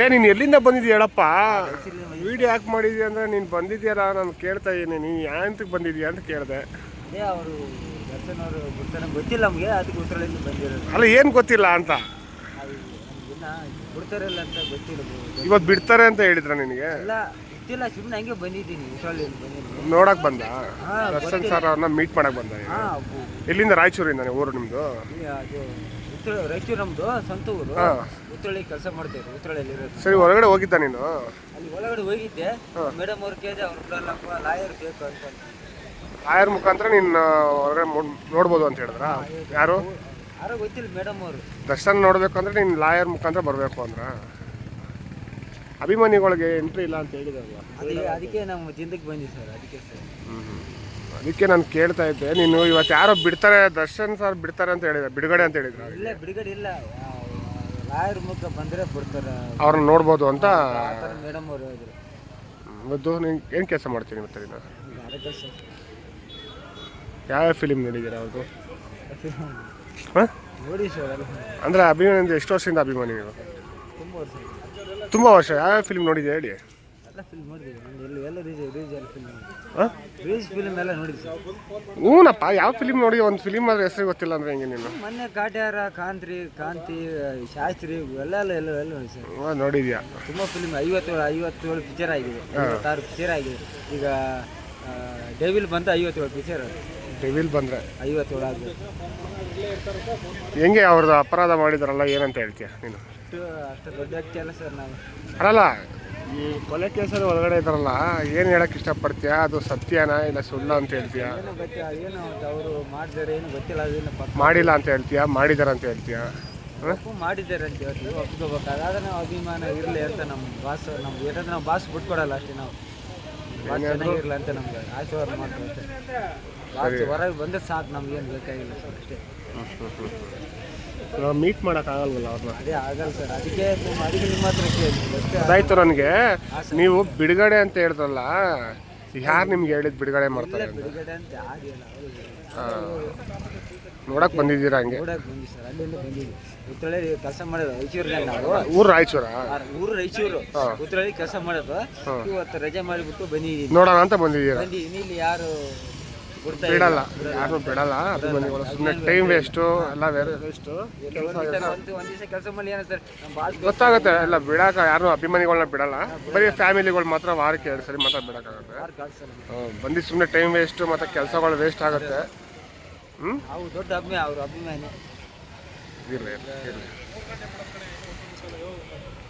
ಏ ನೀನು ಎಲ್ಲಿಂದ ಬಂದಿದ್ಯ ಹೇಳಪ್ಪ? ವಿಡಿಯೋ ಯಾಕೆ ಮಾಡಿದ್ಯಾ ಅಂದ್ರೆ ನೀನು ಬಂದಿದ್ಯಲ್ಲ ನಾನು ಕೇಳ್ತಾ ಇದ್ದೀನಿ. ನೀನು ಯಾಂತಕ್ಕೆ ಬಂದಿದ್ಯಾ ಅಂತ ಕೇಳಿದೆ. ಅವರು ದರ್ಶನ್ ಅವರು ಬಿಡ್ತಾರೆ ಗೊತ್ತಿಲ್ಲ ನಮಗೆ ಅದಕ್ಕೆ ಉತ್ತರಳಿಂದ ಬಂದಿರೋದು. ಅಲ್ಲ ಏನು ಗೊತ್ತಿಲ್ಲ ಅಂತ? ಬಿಡ್ತಾರಲ್ಲ ಅಂತ ಗೊತ್ತಿಲ್ಲ. ಇವತ್ತು ಬಿಡ್ತಾರೆ ಅಂತ ಹೇಳಿದ್ರ ನಿನಗೆ? ಇಲ್ಲ. ಗೊತ್ತಿಲ್ಲ ಸುಮ್ಮನೆ ಹಂಗೆ ಬಂದಿದ್ದೀನಿ ಉತ್ತರಳಿಂದ ಬಂದಿದ್ದೀನಿ. ನೋಡಕ್ ಬಂದ? ಹಾ, ದರ್ಶನ್ ಸರ್ ಅವ್ರನ್ನ ಮೀಟ್ ಮಾಡಕ್ ಬಂದ ಈಗ. ಹಾಂ ಎಲ್ಲಿಂದ ರಾಯಚೂರಿಂದ ನೀವು ಊರು ನಿಮ್ದು? ಅದು ರಾಯಚೂರು ನಮ್ಮದು ಸ್ವಂತ ಊರು. ಹಾ. ಕೆಲಸ ಮಾಡ್ತೀವಿ ಉತ್ತರಳ್ಳಿಯಲ್ಲಿ ಇರೋದು. ಸರಿ ಹೊರಗಡೆ ಹೋಗಿದ್ದ ನೀನು? ಅಲ್ಲಿ ಒಳಗಡೆ ಹೋಗಿದ್ದೆ. ಮೇಡಮ್ ಅವ್ರು ಕೇಳಿದೆ ಅವ್ರು ಬಿಡಲ್ಲಪ್ಪ ಲಾಯರ್ ಬೇಕು ಅಂತ ಲಾಯರ್ ಮುಖಾಂತರ ನೀನು ಹೊರಗಡೆ ಮೋ- ನೋಡ್ಬೋದು ಅಂತ ಹೇಳಿದ್ರ? ಯಾರು? ಯಾರೋ ಗೊತ್ತಿಲ್ಲ ಮೇಡಮ್ ಅವರು. ದರ್ಶನ್ ನೋಡ್ಬೇಕು ಅಂದ್ರೆ ನೀನು ಲಾಯರ್ ಮುಖಾಂತರ ಬರಬೇಕು ಅಂದ್ರ? ಅಭಿಮಾನಿಗಳಿಗೆ ಎಂಟ್ರಿ ಇಲ್ಲ ಅಂತ ಹೇಳಿದಾರಲ್ಲ ಅದಕ್ಕೆ ಅದಕ್ಕೆ ನಮ್ಮ ಜಿಂದಕ್ಕೆ ಬಂದಿವಿ ಸರ್ ಅದಕ್ಕೆ ಸರ್. ಅದಕ್ಕೆ ನಾನು ಕೇಳ್ತಾ ಇದ್ದೆ ನೀನು ಇವತ್ತು ಯಾರೋ ಬಿಡ್ತಾರೆ ದರ್ಶನ್ ಸರ್ ಬಿಡ್ತಾರೆ ಅಂತ ಹೇಳಿದ್ರೆ? ಬಿಡುಗಡೆ ಅಂತ ಹೇಳಿದ್ರು? ಇಲ್ಲ ಬಿಡುಗಡೆ ಇಲ್ಲ. ಲಾಯರ್ ಮುಖ ಬಂದರೆ ಬಿಡ್ತಾರೆ. ಅವ್ರನ್ನ ನೋಡ್ಬೋದು ಅಂತ ಮೇಡಮ್ ಅವರು ಹೇಳಿದ್ರು. ಇವತ್ತು ನೀನು ಏನು ಕೆಲಸ ಮಾಡ್ತೀನಿ ಮತ್ತೆ ನೀನು ಯಾವ ಫಿಲಿಮ್ ನೋಡಿದ್ದೀರಾ ಅವ್ರದ್ದು ನೋಡಿ ಸರ್. ಅಂದರೆ ಅಭಿಮಾನಿ ಅಂದ್ರೆ ಎಷ್ಟು ವರ್ಷದಿಂದ ಅಭಿಮಾನಿ ನೀವು? ತುಂಬ ವರ್ಷ ತುಂಬ ವರ್ಷ ಯಾವ ಫಿಲ್ಮ್ ನೋಡಿದ್ದೆ ಹೇಳಿ? ಎಲ್ಲ ಫಿಲ್ಮ್ ನೋಡಿದ್ದೀವಿ ನಾನು ಎಲ್ಲ ಎಲ್ಲ ಫಿಲ್ಮ್ ಹಾಂ ಫಿಲ್ಮ್ ಎಲ್ಲ ನೋಡಿದ್ವಿ. ಹ್ಞೂನಪ್ಪ ಯಾವ ಫಿಲಿಮ್ ನೋಡಿ ಒಂದು ಫಿಲಿಮ್ ಅದ್ರ ಹೆಸರು ಗೊತ್ತಿಲ್ಲ ಅಂದ್ರೆ ಹೆಂಗೆ ನೀನು? ಮೊನ್ನೆ ಕಾಟ್ಯಾರ ಕಾಂತ್ರಿ ಕಾಂತಿ ಶಾಸ್ತ್ರಿ ಎಲ್ಲ ಎಲ್ಲ ಎಲ್ಲ ಎಲ್ಲ ನೋಡಿ ಸರ್ ನೋಡಿದ್ಯಾ? ತುಂಬ ಫಿಲ್ಮ್ ಐವತ್ತೇಳು ಐವತ್ತೇಳು ಪಿಕ್ಚರ್ ಆಗಿದೆ. ಐವತ್ತಾರು ಪಿಕ್ಚರ್ ಆಗಿದೆ. ಈಗ ಡೇವಿಲ್ ಬಂದು ಐವತ್ತೇಳು ಪಿಕ್ಚರ್ ಡೆವಿಲ್ ಬಂದ್ರೆ? ಐವತ್ತೇಳು ಆಗಿದೆ ಹೆಂಗೆ ಅವ್ರದ್ದು ಅಪರಾಧ ಮಾಡಿದಾರಲ್ಲ ಏನಂತ ಹೇಳ್ತೀಯ ನೀನು? ಅಷ್ಟು ಅಷ್ಟು ದೊಡ್ಡ ವ್ಯಕ್ತಿ ಅಲ್ಲ ಸರ್ ನಾವು. ಬರಲ್ಲ ಈ ಕೊಲೆ ಕೇಸಲ್ಲಿ ಒಳಗಡೆ ಇದ್ದಾರಲ್ಲ ಏನು ಹೇಳಕ್ಕೆ ಇಷ್ಟಪಡ್ತೀಯಾ? ಅದು ಸತ್ಯನಾ ಇಲ್ಲ ಸುಳ್ಳ ಅಂತ ಹೇಳ್ತೀಯಾ? ಏನೋ ಗೊತ್ತಿಲ್ಲ ಏನು ಅವರು ಮಾಡಿದಾರೆ ಏನು ಗೊತ್ತಿಲ್ಲ ಅದೇನು ಪಕ್ಕ ಮಾಡಿಲ್ಲ ಅಂತ ಹೇಳ್ತೀಯಾ? ಮಾಡಿದಾರ ಅಂತ ಹೇಳ್ತೀಯಾ? ಹಾಂ? ತಪ್ಪು ಮಾಡಿದ್ದಾರೆ ಅಂತ ಹೇಳ್ತೀವಿ ಒಪ್ಕೋಬೇಕು ಅದಾದ್ರೆ ನಾವು ಅಭಿಮಾನ ಇರಲಿ ಅಂತ ನಮ್ಮ ಬಾಸ್ ನಮ್ಗೆ ಯಾಕಂದ್ರೆ ನಾವು ಬಾಸ್ ಬಿಟ್ಕೊಡಲ್ಲ ಅಷ್ಟೇ ನಾವು. ಬಾಸ್ ಚೆನ್ನಾಗಿರಲಿ ಅಂತ ನಮ್ಗೆ ಆಶೀರ್ವಾದ ಮಾಡ್ತೀವಿ ಅಷ್ಟೇ. ಬಾಸ್ ಹೊರಗೆ ಬಂದ್ರೆ ಸಾಕು ನಮ್ಗೇನು ಬೇಕಾಗಿಲ್ಲ ಸರ್ ಅಷ್ಟೇ. ನಾವು ಮೀಟ್ ಮಾಡೋಕ್ಕಾಗಲ್ವಲ್ಲ ಅವ್ರನ್ನ? ಅದೇ ಆಗಲ್ಲ ಸರ್. ಅದಕ್ಕೆ ನಿಮ್ಮ ಅದಕ್ಕೆ ನಿಮ್ಮ ಹತ್ರ ಕೇಳಿದ್ವಿ ಅಷ್ಟೇ ಅದಾಯ್ತು ನನಗೆ. ನೀವು ಬಿಡುಗಡೆ ಅಂತ ಹೇಳಿದ್ರಲ್ಲ ಯಾರು ನಿಮ್ಗೆ ಹೇಳಿದ್ ಬಿಡುಗಡೆ ಮಾಡ್ತಾರೆ ಅಂತ? ಬಿಡುಗಡೆ ಅಂತ ಆಗಿಲ್ಲ ನೋಡಕ್ ಬಂದಿದ್ದೀರಾ ಹಂಗೆ? ನೋಡಕ್ಕೆ ಬಂದ್ವಿ ಸರ್. ಅಲ್ಲಿಂದ ಬಂದಿದ್ವಿ. ಉತ್ತರಳ್ಳಿ ಕೆಲಸ ಮಾಡೋದು ರಾಯಚೂರಿನಾಗ ನಾವು. ಊರು ರಾಯಚೂರಾ? ಆ ಊರು ರಾಯಚೂರು. ಉತ್ತರಳ್ಳಿ ಕೆಲಸ ಮಾಡೋದು. ಇವತ್ತು ರಜೆ ಮಾಡಿಬಿಟ್ಟು ಬಂದಿದ್ದೀನಿ. ನೋಡೋಣ ಅಂತ ಬಂದಿದ್ದೀರಾ? ಬಂದಿದ್ದೀನಿ. ಇಲ್ಲಿ ಯಾರು. ಬಿಡಲ್ಲ. ಯಾರು ಬಿಡಲ್ಲ. ಅದು ಸುಮ್ಮನೆ ಟೈಮ್ ವೇಸ್ಟು ಎಲ್ಲ ಬೇರೆ. ವೇಸ್ಟು ಗೊತ್ತಾಗುತ್ತೆ. ಎಲ್ಲ ಬಿಡಕ ಯಾರು ಅಭಿಮಾನಿಗಳನ್ನ ಬಿಡಲ್ಲ. ಬರೀ ಫ್ಯಾಮಿಲಿಗಳು ಮಾತ್ರ ವಾರಕ್ಕೆ ಎರಡು ಸರಿ ಮಾತ್ರ ಬಿಡೋಕ್ಕಾಗುತ್ತೆ. ಬಂದು ಸುಮ್ಮನೆ ಟೈಮ್ ವೇಸ್ಟು ಮತ್ತು ಕೆಲಸಗಳು ವೇಸ್ಟ್ ಆಗುತ್ತೆ. ಹ್ಞೂ ಇರಲಿ ಇರಲಿ.